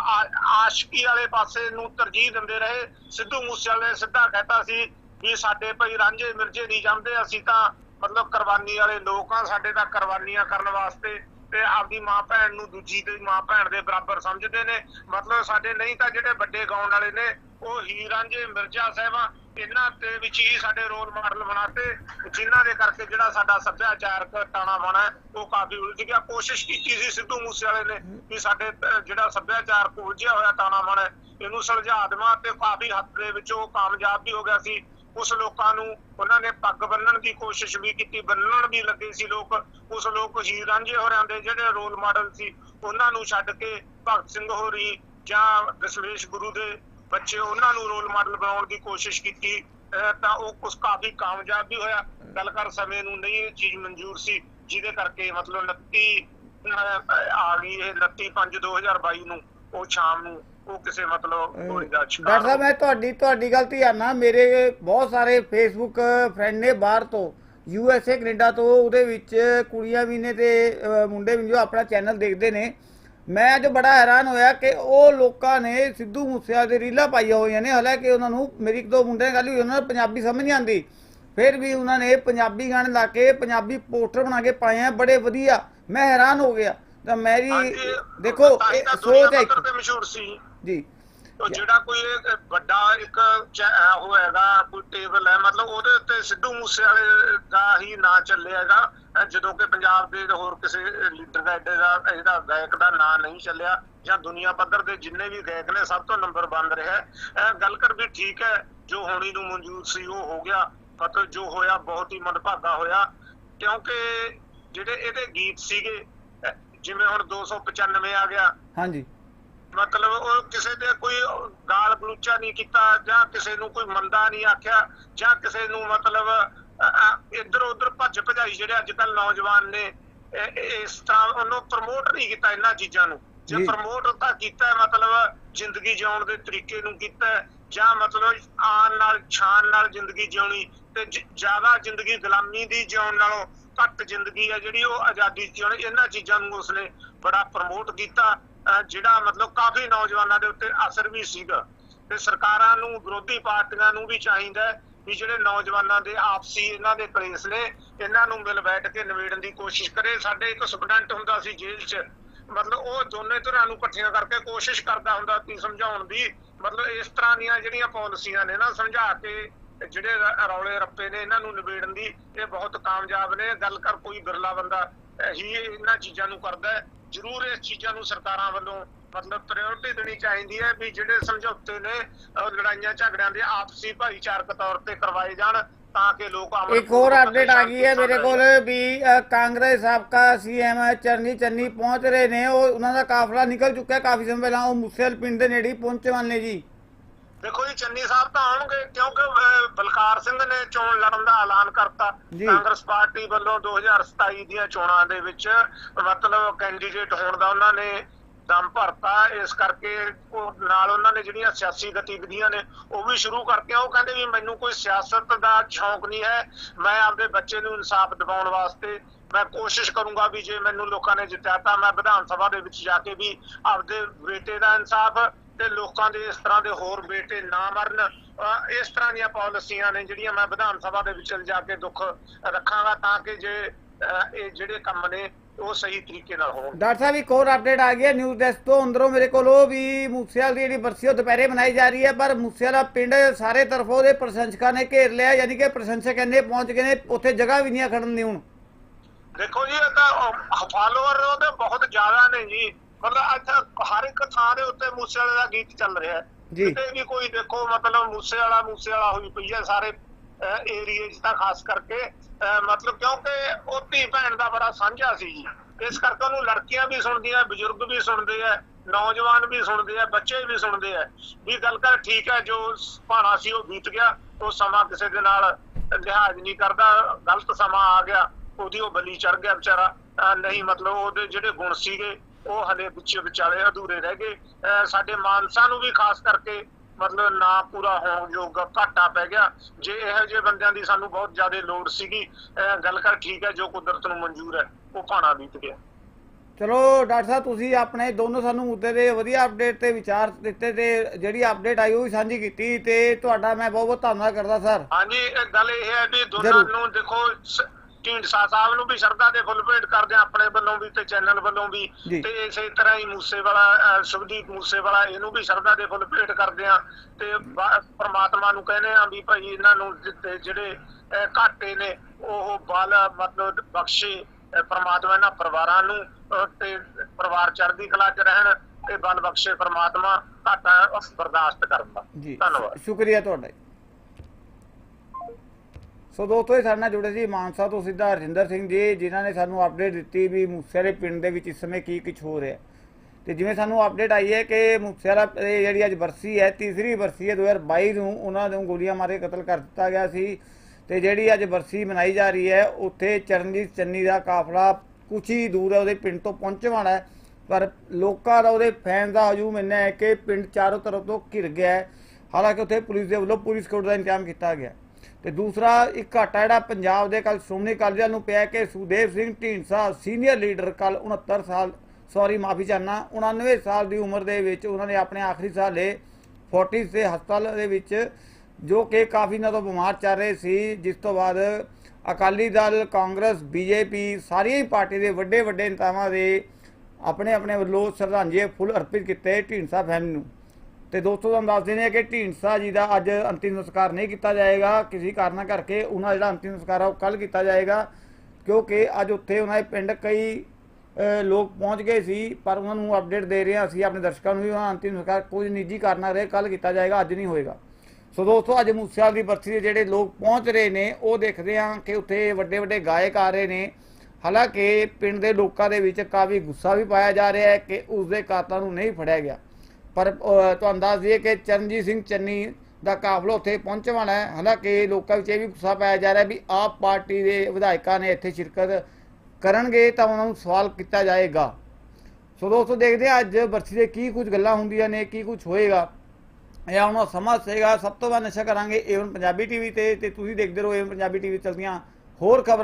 ਆਸ਼ਕੀ ਵਾਲੇ ਪਾਸੇ ਨੂੰ ਤਰਜੀਹ ਦਿੰਦੇ ਰਹੇ। ਸਿੱਧੂ ਮੂਸੇਵਾਲੇ ਨੇ ਸਿੱਧਾ ਕਹਿਤਾ ਸੀ ਵੀ ਸਾਡੇ ਭਾਈ ਰਾਂਝੇ ਮਿਰਜ਼ੇ ਨਹੀਂ ਜਾਂਦੇ ਅਸੀਂ ਤਾਂ ਮਤਲਬ ਕੁਰਬਾਨੀ ਵਾਲੇ ਲੋਕ ਆ ਸਾਡੇ ਤਾਂ ਕੁਰਬਾਨੀਆਂ ਕਰਨ ਵਾਸਤੇ ਤੇ ਆਪਦੀ ਮਾਂ ਭੈਣ ਨੂੰ ਦੂਜੀ ਦੀ ਮਾਂ ਭੈਣ ਦੇ ਬਰਾਬਰ ਸਮਝਦੇ ਨੇ। ਮਤਲਬ ਸਾਡੇ ਨਹੀਂ ਤਾਂ ਜਿਹੜੇ ਵੱਡੇ ਗਾਉਣ ਵਾਲੇ ਨੇ ਉਹ ਹੀਰ ਰਾਂਝੇ ਮਿਰਜ਼ਾ ਸਾਹਿਬਾਂ, ਇਹਨਾਂ ਦੇ ਵਿੱਚ ਹੀ ਸਾਡੇ ਰੋਲ ਮਾਡਲ ਬਣਾਤੇ, ਜਿਨ੍ਹਾਂ ਦੇ ਕਰਕੇ ਜਿਹੜਾ ਸਾਡਾ ਸੱਭਿਆਚਾਰਕ ਤਾਣਾ ਬਾਣਾ ਉਹ ਕਾਫੀ ਉਲਝ ਗਿਆ। ਕੋਸ਼ਿਸ਼ ਕੀਤੀ ਸੀ ਸਿੱਧੂ ਮੂਸੇਵਾਲੇ ਨੇ ਵੀ ਸਾਡੇ ਜਿਹੜਾ ਸੱਭਿਆਚਾਰਕ ਉਲਝਿਆ ਹੋਇਆ ਤਾਣਾ ਬਾਣਾ ਇਹਨੂੰ ਸੁਲਝਾ ਦੇਵਾਂ ਤੇ ਕਾਫੀ ਹੱਦ ਦੇ ਵਿੱਚ ਉਹ ਕਾਮਯਾਬ ਵੀ ਹੋ ਗਿਆ ਸੀ। ਉਸ ਲੋਕਾਂ ਨੂੰ ਉਹਨਾਂ ਨੇ ਪੱਗ ਬੰਨਣ ਦੀ ਕੋਸ਼ਿਸ਼ ਵੀ ਕੀਤੀ, ਬੰਨਣ ਵੀ ਲੱਗੇ ਸੀ ਲੋਕ। ਉਸ ਲੋਕ ਹੀਰ ਰਾਂਝੇ ਹੋਰਾਂ ਦੇ ਜਿਹੜੇ ਰੋਲ ਮਾਡਲ ਸੀ, ਉਹਨਾਂ ਨੂੰ ਛੱਡ ਕੇ ਭਗਤ ਸਿੰਘ ਹੋਰੀ ਜਾਂ ਦਸ਼ਮੇਸ਼ ਗੁਰੂ ਦੇ ਬੱਚੇ ਉਹਨਾਂ ਨੂੰ ਰੋਲ ਮਾਡਲ ਬਣਾਉਣ ਦੀ ਕੋਸ਼ਿਸ਼ ਕੀਤੀ ਤਾਂ ਉਹ ਕੁਝ ਕਾਫੀ ਕਾਮਯਾਬ ਵੀ ਹੋਇਆ। ਗੱਲ ਕਰ ਸਮੇਂ ਨੂੰ ਨਹੀਂ ਇਹ ਚੀਜ਼ ਮਨਜ਼ੂਰ ਸੀ ਜਿਹਦੇ ਕਰਕੇ ਮਤਲਬ 29 ਅਹ, ਆ ਗਈ ਇਹ 29 5 2022 ਨੂੰ ਉਹ ਸ਼ਾਮ ਨੂੰ ਉਹ ਕਿਸੇ ਮਤਲਬ ਗੋਲੀ ਦਾ ਸ਼ਿਕਾਰ ਡਾਕਟਰ ਮੈਂ ਤੁਹਾਡੀ ਤੁਹਾਡੀ ਗੱਲ ਧਿਆਨਾ ਮੇਰੇ ਬਹੁਤ ਸਾਰੇ ਫੇਸਬੁੱਕ ਫਰੈਂਡ ਨੇ ਬਾਹਰ ਤੋਂ ਯੂ ਐਸ ਏ ਕੈਨੇਡਾ ਤੋਂ ਉਹਦੇ ਵਿੱਚ ਕੁੜੀਆਂ ਵੀ ਨੇ ਤੇ ਮੁੰਡੇ ਵੀ ਜੋ ਆਪਣਾ ਚੈਨਲ ਦੇਖਦੇ ਨੇ। ਮੈਂ ਅੱਜ ਬੜਾ ਹੈਰਾਨ ਹੋਇਆ ਕਿ ਉਹ ਲੋਕਾਂ ਨੇ ਸਿੱਧੂ ਮੂਸੇਵਾਲੇ ਦੇ ਰੀਲਾਂ ਪਾਈਆਂ ਹੋਈਆਂ ਨੇ। ਹਾਲਾਂਕਿ ਉਹਨਾਂ ਨੂੰ ਮੇਰੀ ਇੱਕ ਦੋ ਮੁੰਡੇ ਨਾਲ ਗੱਲ ਹੋਈ ਉਹਨਾਂ ਨੂੰ ਪੰਜਾਬੀ ਸਮਝ ਨਹੀਂ ਆਉਂਦੀ। ਫਿਰ ਵੀ ਉਹਨਾਂ ਨੇ ਪੰਜਾਬੀ ਗਾਣੇ ਲਾ ਕੇ ਪੰਜਾਬੀ ਪੋਸਟਰ ਬਣਾ ਕੇ ਪਾਏ ਆ ਬੜੇ ਵਧੀਆ। ਮੈਂ ਹੈਰਾਨ ਹੋ ਗਿਆ। ਤਾਂ ਮੇਰੀ ਦੇਖੋ ਸੋਚ ਹੈ ਮਸ਼ਹੂਰ ਸੀ। ਜੀ। ਉਹ ਜਿਹੜਾ ਕੋਈ ਵੱਡਾ ਇੱਕ ਉਹ ਹੈਗਾ ਕੋਈ ਟੇਬਲ ਹੈ ਮਤਲਬ ਉਹਦੇ ਉੱਤੇ ਸਿੱਧੂ ਮੂਸੇਵਾਲੇ ਦਾ ਹੀ ਨਾਂ ਚੱਲਿਆਗਾ ਜਦੋਂ ਕਿ ਪੰਜਾਬ ਦੇ ਹੋਰ ਕਿਸੇ ਲੀਡਰ ਦਾ ਐਡੇ ਦਾ ਇਹਦਾ ਗਾਇਕ ਦਾ ਨਾਂ ਨਹੀਂ ਚੱਲਿਆ ਜਾਂ ਦੁਨੀਆ ਪੱਧਰ ਦੇ ਜਿੰਨੇ ਵੀ ਗਾਇਕ ਨੇ ਸਭ ਤੋਂ ਨੰਬਰ ਬੰਦ ਰਿਹਾ ਗੱਲ ਕਰ ਵੀ ਠੀਕ ਹੈ ਜੋ ਹੋਣੀ ਨੂੰ ਮਨਜ਼ੂਰ ਸੀ ਉਹ ਹੋ ਗਿਆ ਮਤਲਬ ਜੋ ਹੋਇਆ ਬਹੁਤ ਹੀ ਮੰਦਭਾਗਾ ਹੋਇਆ ਕਿਉਂਕਿ ਜਿਹੜੇ ਇਹਦੇ ਗੀਤ ਸੀਗੇ ਜਿਵੇਂ ਹੁਣ 295 ਆ ਗਿਆ ਹਾਂਜੀ। ਮਤਲਬ ਉਹ ਕਿਸੇ ਦੇ ਕੋਈ ਗਾਲ ਗਲੂਚਾ ਨਹੀਂ ਕੀਤਾ ਜਾਂ ਕਿਸੇ ਨੂੰ ਕੋਈ ਮੰਦਾ ਨਹੀਂ ਆਖਿਆ ਜਾਂ ਕਿਸੇ ਨੂੰ ਮਤਲਬ ਇੱਧਰ ਉੱਧਰ ਭੱਜ ਭਜਾਈ ਜਿਹੜੇ ਅੱਜ ਕੱਲ ਨੌਜਵਾਨ ਨੇ ਇਸ ਤਰ੍ਹਾਂ ਉਹਨੂੰ ਪ੍ਰਮੋਟ ਨਹੀਂ ਕੀਤਾ ਇਹਨਾਂ ਚੀਜ਼ਾਂ ਨੂੰ ਜੇ। ਪ੍ਰਮੋਟ ਤਾਂ ਕੀਤਾ ਮਤਲਬ ਜ਼ਿੰਦਗੀ ਜਿਉਣ ਦੇ ਤਰੀਕੇ ਨੂੰ ਕੀਤਾ ਜਾਂ ਮਤਲਬ ਆਨ ਨਾਲ ਛਾਨ ਨਾਲ ਜ਼ਿੰਦਗੀ ਜਿਉਣੀ ਤੇ ਜ਼ਿਆਦਾ ਜ਼ਿੰਦਗੀ ਗੁਲਾਮੀ ਦੀ ਜਿਉਣ ਨਾਲੋਂ ਘੱਟ ਜ਼ਿੰਦਗੀ ਹੈ ਜਿਹੜੀ ਉਹ ਆਜ਼ਾਦੀ ਚ ਜਿਉਣੀ ਇਹਨਾਂ ਚੀਜ਼ਾਂ ਨੂੰ ਉਸਨੇ ਬੜਾ ਪ੍ਰਮੋਟ ਕੀਤਾ ਜਿਹੜਾ ਮਤਲਬ ਕਾਫੀ ਨੌਜਵਾਨਾਂ ਦੇ ਉੱਤੇ ਅਸਰ ਵੀ ਸੀਗਾ। ਤੇ ਸਰਕਾਰਾਂ ਨੂੰ, ਵਿਰੋਧੀ ਪਾਰਟੀਆਂ ਨੂੰ ਵੀ ਚਾਹੀਦਾ ਹੈ ਵੀ ਜਿਹੜੇ ਨੌਜਵਾਨਾਂ ਦੇ ਆਪਸੀ ਇਹਨਾਂ ਦੇ ਕਲੇਸ਼ ਨੇ ਇਹਨਾਂ ਨੂੰ ਮਿਲ ਬੈਠ ਕੇ ਨਿਬੇੜਨ ਦੀ ਕੋਸ਼ਿਸ਼ ਕਰੇ। ਸਾਡੇ ਇੱਕ ਸਟੂਡੈਂਟ ਹੁੰਦਾ ਸੀ ਜੇਲ੍ਹ 'ਚ, ਮਤਲਬ ਉਹ ਦੋਨੇ ਧਿਰਾਂ ਨੂੰ ਇਕੱਠੀਆਂ ਕਰਕੇ ਕੋਸ਼ਿਸ਼ ਕਰਦਾ ਹੁੰਦਾ ਸੀ ਸਮਝਾਉਣ ਦੀ। ਮਤਲਬ ਇਸ ਤਰ੍ਹਾਂ ਦੀਆਂ ਜਿਹੜੀਆਂ ਪਾਲਿਸੀਆਂ ਨੇ ਨਾ ਸਮਝਾ ਕੇ ਜਿਹੜੇ ਰੌਲੇ ਰੱਪੇ ਨੇ ਇਹਨਾਂ ਨੂੰ ਨਿਬੇੜਨ ਦੀ, ਇਹ ਬਹੁਤ ਕਾਮਯਾਬ ਨੇ। ਗੱਲ ਕਰ ਕੋਈ ਬਿਰਲਾ ਬੰਦਾ ਹੀ ਇਹਨਾਂ ਚੀਜ਼ਾਂ ਨੂੰ ਕਰਦਾ ਹੈ। ਜ਼ਰੂਰ ਇਸ ਚੀਜ਼ਾਂ ਨੂੰ ਸਰਕਾਰਾਂ ਵੱਲੋਂ ਮਤਲਬ ਪ੍ਰਾਇੋਰਟੀ ਦੇਣੀ ਚਾਹੀਦੀ ਹੈ ਵੀ ਜਿਹੜੇ ਸਮਝੌਤੇ ਨੇ ਲੜਾਈਆਂ ਝਗੜਿਆਂ ਦੇ ਆਪਸੀ ਭਾਈਚਾਰਕ ਤੌਰ ਤੇ ਕਰਵਾਏ ਜਾਣ ਤਾਂ ਕਿ ਲੋਕ ਅਮਨ ਇੱਕ ਹੋਰ ਅਪਡੇਟ ਆ ਗਈ ਹੈ ਮੇਰੇ ਕੋਲ ਵੀ ਕਾਂਗਰਸ ਸਾਬਕਾ ਸੀਐਮ ਚਰਨੀ ਚੰਨੀ ਪਹੁੰਚ ਰਹੇ ਨੇ ਉਹ ਉਹਨਾਂ ਦਾ ਕਾਫਲਾ ਨਿਕਲ ਚੁੱਕਾ ਹੈ ਕਾਫੀ ਸਮੇਂ ਪਹਿਲਾਂ ਉਹ ਮੁਸੇਲ ਪਿੰਡ ਦੇ ਨੇੜੇ ਪਹੁੰਚੇ ਵਾਲੇ ਜੀ। ਦੇਖੋ ਜੀ ਚੰਨੀ ਸਾਹਿਬ ਤਾਂ ਆਉਣਗੇ ਕਿਉਂਕਿ ਬਲਕਾਰ ਸਿੰਘ ਨੇ ਚੋਣ ਲੜਨ ਦਾ ਐਲਾਨ ਕਰਤਾ। ਕਾਂਗਰਸ ਪਾਰਟੀ ਵੱਲੋਂ 2027 ਦੀਆਂ ਚੋਣਾਂ ਦੇ ਵਿੱਚ ਮਤਲਬ ਕੈਂਡੀਡੇਟ ਹੋਣ ਦਾ ਉਹਨਾਂ ਨੇ ਦਮ ਭਰਤਾ। ਇਸ ਕਰਕੇ ਉਹ ਨਾਲ ਉਹਨਾਂ ਨੇ ਜਿਹੜੀਆਂ ਸਿਆਸੀ ਗਤੀਵਿਧੀਆਂ ਨੇ ਉਹ ਵੀ ਸ਼ੁਰੂ ਕਰਤੀਆਂ। ਉਹ ਕਹਿੰਦੇ ਵੀ ਮੈਨੂੰ ਕੋਈ ਸਿਆਸਤ ਦਾ ਸ਼ੌਂਕ ਨਹੀਂ ਹੈ। ਮੈਂ ਆਪਦੇ ਬੱਚੇ ਨੂੰ ਇਨਸਾਫ ਦਿਵਾਉਣ ਵਾਸਤੇ ਮੈਂ ਕੋਸ਼ਿਸ਼ ਕਰੂੰਗਾ ਵੀ ਜੇ ਮੈਨੂੰ ਲੋਕਾਂ ਨੇ ਜਿਤਾਤਾ ਮੈਂ ਵਿਧਾਨ ਸਭਾ ਦੇ ਵਿੱਚ ਜਾ ਕੇ ਵੀ ਆਪਦੇ ਬੇਟੇ ਦਾ ਇਨਸਾਫ ਤੇ ਲੋਕਾਂ ਦੇ ਇਸ ਤਰ੍ਹਾਂ ਦੇ ਹੋਰ ਬੇਟੇ ਨਾ ਮਰਨ। ਇਸ ਤਰ੍ਹਾਂ ਦੀਆਂ ਪਾਲਿਸੀਆਂ ਨੇ ਜਿਹੜੀਆਂ ਮੈਂ ਵਿਧਾਨ ਸਭਾ ਦੇ ਵਿੱਚ ਜਾ ਕੇ ਦੁੱਖ ਰੱਖਾਂਗਾ ਤਾਂ ਕਿ ਜੇ ਇਹ ਜਿਹੜੇ ਕੰਮ ਨੇ ਉਹ ਸਹੀ ਤਰੀਕੇ ਨਾਲ ਹੋਣ। ਡਾਕਟਰ ਸਾਹਿਬ ਇੱਕ ਹੋਰ ਅਪਡੇਟ ਆ ਗਈ ਹੈ ਨਿਊਜ਼ ਡੈਸਕ ਤੋਂ। ਅੰਦਰੋਂ ਮੇਰੇ ਕੋਲ ਉਹ ਵੀ ਮੂਸੇਵਾਲ ਦੀ ਜਿਹੜੀ ਬਰਸੀ ਉਹ ਦੁਪਹਿਰੇ ਮਨਾਈ ਜਾ ਰਹੀ ਹੈ ਪਰ ਮੂਸੇਵਾਲਾ ਪਿੰਡ ਸਾਰੇ ਤਰਫੋਂ ਉਹਦੇ ਪ੍ਰਸ਼ੰਸਕਾਂ ਨੇ ਘੇਰ ਲਿਆ ਯਾਨੀ ਕਿ ਪ੍ਰਸ਼ੰਸਕ ਇੰਨੇ ਪਹੁੰਚ ਗਏ ਨੇ ਉੱਥੇ ਜਗ੍ਹਾ ਵੀ ਨਹੀਂ ਖੜਨ ਦੀ ਹੁਣ। ਦੇਖੋ ਜੀ ਇਹ ਤਾਂ ਫਾਲੋਅਰ ਉਹਦੇ ਬਹੁਤ ਜ਼ਿਆਦਾ ਨੇ ਜੀ। ਮਤਲਬ ਇੱਥੇ ਹਰ ਇੱਕ ਥਾਂ ਦੇ ਉੱਤੇ ਮੂਸੇ ਵਾਲੇ ਦਾ ਗੀਤ ਚੱਲ ਰਿਹਾ ਹੈ। ਕਿਤੇ ਵੀ ਕੋਈ ਦੇਖੋ ਮਤਲਬ ਮੂਸੇ ਵਾਲਾ ਮੂਸੇ ਵਾਲਾ ਹੋਈ ਪਈ ਹੈ ਸਾਰੇ ਏਰੀਏ 'ਚ ਤਾਂ ਖਾਸ ਕਰਕੇ ਮਤਲਬ ਕਿਉਂਕਿ ਉਹ ਧੀ ਭੈਣ ਦਾ ਬੜਾ ਸਾਂਝਾ ਸੀ ਜੀ। ਇਸ ਕਰਕੇ ਉਹਨੂੰ ਲੜਕੀਆਂ ਵੀ ਸੁਣਦੀਆਂ ਬਜ਼ੁਰਗ ਵੀ ਸੁਣਦੇ ਆ ਨੌਜਵਾਨ ਵੀ ਸੁਣਦੇ ਆ ਬੱਚੇ ਵੀ ਸੁਣਦੇ ਆ। ਵੀ ਗੱਲ ਕਰ ਠੀਕ ਹੈ ਜੋ ਭਾਣਾ ਸੀ ਉਹ ਬੀਤ ਗਿਆ ਉਹ ਸਮਾਂ ਕਿਸੇ ਦੇ ਨਾਲ ਲਿਹਾਜ਼ ਨਹੀਂ ਕਰਦਾ ਗਲਤ ਸਮਾਂ ਆ ਗਿਆ ਉਹਦੀ ਉਹ ਬਲੀ ਚੜ ਗਿਆ ਵਿਚਾਰਾ। ਨਹੀਂ ਮਤਲਬ ਉਹਦੇ ਜਿਹੜੇ ਗੁਣ ਸੀਗੇ ਉਹ ਹਲੇ ਵਿੱਚ ਵਿਚਾਲੇ ਅਧੂਰੇ ਰਹਿ ਗਏ। ਸਾਡੇ ਮਾਨਸਾ ਨੂੰ ਵੀ ਖਾਸ ਕਰਕੇ ਮਤਲਬ ਨਾ ਪੂਰਾ ਹੋਣ ਯੋਗ ਘਾਟਾ ਪੈ ਗਿਆ। ਜੇ ਇਹੋ ਜਿਹੇ ਬੰਦਿਆਂ ਦੀ ਸਾਨੂੰ ਬਹੁਤ ਜ਼ਿਆਦਾ ਲੋੜ ਸੀਗੀ ਗੱਲ ਕਰ ਠੀਕ ਹੈ ਜੋ ਕੁਦਰਤ ਨੂੰ ਮਨਜ਼ੂਰ ਹੈ ਉਹ ਭਾਣਾ ਬੀਤ ਗਿਆ। ਚਲੋ ਡਾਕਟਰ ਸਾਹਿਬ ਤੁਸੀਂ ਆਪਣੇ ਦੋਨੋਂ ਸਾਨੂੰ ਮੁੱਦੇ ਦੇ ਵਧੀਆ ਅਪਡੇਟ ਤੇ ਵਿਚਾਰ ਦਿੱਤੇ ਤੇ ਜਿਹੜੀ ਅਪਡੇਟ ਆਈ ਉਹ ਵੀ ਸਾਂਝੀ ਕੀਤੀ ਤੇ ਤੁਹਾਡਾ ਮੈਂ ਬਹੁਤ ਬਹੁਤ ਧੰਨਵਾਦ ਕਰਦਾ ਸਰ। ਹਾਂਜੀ ਗੱਲ ਇਹ ਹੈ ਵੀ ਦੋਨਾਂ। ਨੂੰ ਦੇਖੋ ਢੀਂਡਸਾ ਸਾਹਿਬ ਨੂੰ ਵੀ ਸ਼ਰਧਾ ਦੇ ਫੁੱਲ ਭੇਟ ਕਰਦੇ ਆ ਆਪਣੇ ਵੱਲੋਂ ਵੀ ਤੇ ਚੈਨਲ ਵੱਲੋਂ ਵੀ। ਤੇ ਇਸੇ ਤਰ੍ਹਾਂ ਹੀ ਮੂਸੇ ਵਾਲਾ ਸੁਖਦੀਪ ਮੂਸੇ ਵਾਲਾ ਇਹਨੂੰ ਵੀ ਸ਼ਰਧਾ ਦੇ ਫੁੱਲ ਭੇਟ ਕਰਦੇ ਆ ਤੇ ਪ੍ਰਮਾਤਮਾ ਨੂੰ ਕਹਿੰਦੇ ਆ ਵੀ ਭਾਈ ਇਹਨਾਂ ਨੂੰ ਜਿਹੜੇ ਘਾਟੇ ਨੇ ਉਹ ਬਲ ਮਤਲਬ ਬਖਸ਼ੇ ਪ੍ਰਮਾਤਮਾ ਇਹਨਾਂ ਪਰਿਵਾਰਾਂ ਨੂੰ ਤੇ ਪਰਿਵਾਰ ਚੜ੍ਹਦੀ ਕਲਾ 'ਚ ਰਹਿਣ ਤੇ ਬਲ ਬਖਸ਼ੇ ਪ੍ਰਮਾਤਮਾ ਘਾਟਾ ਬਰਦਾਸ਼ਤ ਕਰਨ ਦਾ ਧੰਨਵਾਦ ਸ਼ੁਕਰੀਆ ਤੁਹਾਡਾ। ਸੋ ਦੋਸਤੋ ਇਹ ਸਾਡੇ ਨਾਲ ਜੁੜੇ ਸੀ ਮਾਨਸਾ ਤੋਂ ਸਿੱਧਾ ਹਰਜਿੰਦਰ ਸਿੰਘ ਜੀ, ਜਿਨ੍ਹਾਂ ਨੇ ਸਾਨੂੰ ਅਪਡੇਟ ਦਿੱਤੀ ਵੀ ਮੂਸੇਵਾਲੇ ਪਿੰਡ ਦੇ ਵਿੱਚ ਇਸ ਸਮੇਂ ਕੀ ਕੁਝ ਹੋ ਰਿਹਾ। ਤੇ ਜਿਵੇਂ ਸਾਨੂੰ ਅਪਡੇਟ ਆਈ ਹੈ ਕਿ ਮੂਸੇਵਾਲਾ ਇਹ ਜਿਹੜੀ ਅੱਜ ਬਰਸੀ ਹੈ, ਤੀਸਰੀ ਬਰਸੀ ਹੈ 2022 ਨੂੰ, ਉਹਨਾਂ ਨੂੰ ਗੋਲੀਆਂ ਮਾਰ ਕੇ ਕਤਲ ਕਰ ਦਿੱਤਾ ਗਿਆ ਸੀ। ਤੇ ਜਿਹੜੀ ਅੱਜ ਬਰਸੀ ਮਨਾਈ ਜਾ ਰਹੀ ਹੈ, ਉੱਥੇ ਚਰਨਜੀਤ ਚੰਨੀ ਦਾ ਕਾਫਲਾ ਕੁਛ ਹੀ ਦੂਰ ਹੈ, ਉਹਦੇ ਪਿੰਡ ਤੋਂ ਪਹੁੰਚਣ ਵਾਲਾ ਪਰ ਲੋਕਾਂ ਦਾ, ਉਹਦੇ ਫੈਨ ਦਾ ਹਜੂਮ ਇੰਨਾ ਹੈ ਕਿ ਪਿੰਡ ਚਾਰੋਂ ਤਰਫ ਤੋਂ ਘਿਰ ਗਿਆ ਹੈ। ਹਾਲਾਂਕਿ ਉੱਥੇ ਪੁਲਿਸ ਦੇ ਵੱਲੋਂ ਪੁਲਿਸ ਕੋਰਟ ਦਾ ਇੰਤਜ਼ਾਮ ਕੀਤਾ ਗਿਆ ਤੇ ਦੂਸਰਾ, ਇੱਕ ਘਾਟਾ ਜਿਹੜਾ ਪੰਜਾਬ ਦੇ ਕੱਲ ਸ਼੍ਰੋਮਣੀ ਅਕਾਲੀ ਦਲ ਨੂੰ ਪਿਆ ਕਿ ਸੁਦੇਵ ਸਿੰਘ ਢੀਂਡਸਾ ਸੀਨੀਅਰ ਲੀਡਰ ਕੱਲ 69 ਸਾਲ ਸੌਰੀ ਮਾਫੀ ਚਾਹਨਾ 99 ਸਾਲ ਦੀ ਉਮਰ ਦੇ ਵਿੱਚ ਉਹਨਾਂ ਨੇ ਆਪਣੇ ਆਖਰੀ ਸਾਹ ਲਏ ਫੋਰਟਿਸ ਦੇ ਹਸਪਤਾਲ ਦੇ ਵਿੱਚ, ਜੋ ਕਿ ਕਾਫੀ ਨਾ ਤੋਂ ਬਿਮਾਰ ਚੱਲ ਰਹੇ ਸੀ, ਜਿਸ ਤੋਂ ਬਾਅਦ ਅਕਾਲੀ ਦਲ, ਕਾਂਗਰਸ, ਬੀਜੇਪੀ ਸਾਰੀਆਂ ਹੀ ਪਾਰਟੀ ਦੇ ਵੱਡੇ ਵੱਡੇ ਨੇਤਾਵਾਂ ਦੇ ਆਪਣੇ ਆਪਣੇ ਵੱਲੋਂ ਸ਼ਰਧਾਂਜਲੀ ਫੁੱਲ ਅਰਪਿਤ ਕੀਤੇ ਢੀਂਡਸਾ ਫੈਮਿਲੀ ਨੂੰ। ਤੇ ਦੋਸਤੋ ਤੁਹਾਨੂੰ ਦੱਸ ਦਿੰਦੇ ਹਾਂ ਕਿ ਢੀਂਡਸਾ ਜੀ ਦਾ ਅੱਜ ਅੰਤਿਮ ਸੰਸਕਾਰ ਨਹੀਂ ਕੀਤਾ ਜਾਏਗਾ। ਕਿਸੇ ਕਾਰਨਾਂ ਕਰਕੇ ਉਹਨਾਂ ਦਾ ਜਿਹੜਾ ਅੰਤਿਮ ਸੰਸਕਾਰ ਆ ਉਹ ਕੱਲ ਕੀਤਾ ਜਾਏਗਾ। ਕਿਉਂਕਿ ਅੱਜ ਉੱਥੇ ਉਹਨਾਂ ਦੇ ਪਿੰਡ ਕਈ ਲੋਕ ਪਹੁੰਚ ਗਏ ਸੀ, ਪਰ ਉਹਨਾਂ ਨੂੰ ਅਪਡੇਟ ਦੇ ਰਹੇ ਹਾਂ ਅਸੀਂ, ਆਪਣੇ ਦਰਸ਼ਕਾਂ ਨੂੰ ਵੀ ਉਹਨਾਂ ਦਾ ਅੰਤਿਮ ਸੰਸਕਾਰ ਕੁਝ ਨਿੱਜੀ ਕਾਰਨਾਂ ਰਹੇ ਕੱਲ ਕੀਤਾ ਜਾਏਗਾ, ਅੱਜ ਨਹੀਂ ਹੋਏਗਾ। ਸੋ ਦੋਸਤੋ ਅੱਜ ਮੂਸੇਵਾਲ ਦੀ ਬਰਸੀ ਦੇ ਜਿਹੜੇ ਲੋਕ ਪਹੁੰਚ ਰਹੇ ਨੇ, ਉਹ ਦੇਖਦੇ ਹਾਂ ਕਿ ਉੱਥੇ ਵੱਡੇ ਵੱਡੇ ਗਾਇਕ ਆ ਰਹੇ ਨੇ। ਹਾਲਾਂਕਿ ਪਿੰਡ ਦੇ ਲੋਕਾਂ ਦੇ ਵਿੱਚ ਕਾਫੀ ਗੁੱਸਾ ਵੀ ਪਾਇਆ ਜਾ ਰਿਹਾ ਹੈ ਕਿ ਉਸ ਦੇ ਕਾਤਲਾਂ ਨੂੰ ਨਹੀਂ ਫੜਿਆ ਗਿਆ। ਪਰ ਤੁਹਾਨੂੰ ਦੱਸ ਦਈਏ ਕਿ ਚਰਨਜੀਤ ਸਿੰਘ ਚੰਨੀ ਦਾ ਕਾਫਲਾ ਉੱਥੇ ਪਹੁੰਚਣ ਵਾਲਾ ਹੈ। ਹਾਲਾਂਕਿ ਲੋਕਾਂ ਵਿੱਚ ਇਹ ਵੀ ਗੁੱਸਾ ਪਾਇਆ ਜਾ ਰਿਹਾ ਵੀ ਆਪ ਪਾਰਟੀ ਦੇ ਵਿਧਾਇਕਾਂ ਨੇ ਇੱਥੇ ਸ਼ਿਰਕਤ ਕਰਨਗੇ ਤਾਂ ਉਹਨਾਂ ਨੂੰ ਸਵਾਲ ਕੀਤਾ ਜਾਏਗਾ। ਸੋ ਦੋਸਤੋ, ਦੇਖਦੇ ਹਾਂ ਅੱਜ ਬਰਸੀ ਦੇ ਕੀ ਕੁਝ ਗੱਲਾਂ ਹੁੰਦੀਆਂ ਨੇ, ਕੀ ਕੁਝ ਹੋਏਗਾ। ਇਹ ਆਉਣਾ ਸਮਾਂ ਸੇਗਾ। ਸਭ ਤੋਂ ਵੱਧ ਨਸ਼ਾ ਕਰਾਂਗੇ ਏਵਨ ਪੰਜਾਬੀ ਟੀਵੀ ਤੇ ਤੇ ਤੁਸੀਂ ਦੇਖਦੇ ਰਹੋ ਏਵਨ ਪੰਜਾਬੀ ਟੀਵੀ ਚਲਦੀਆਂ ਹੋਰ ਖਬਰ।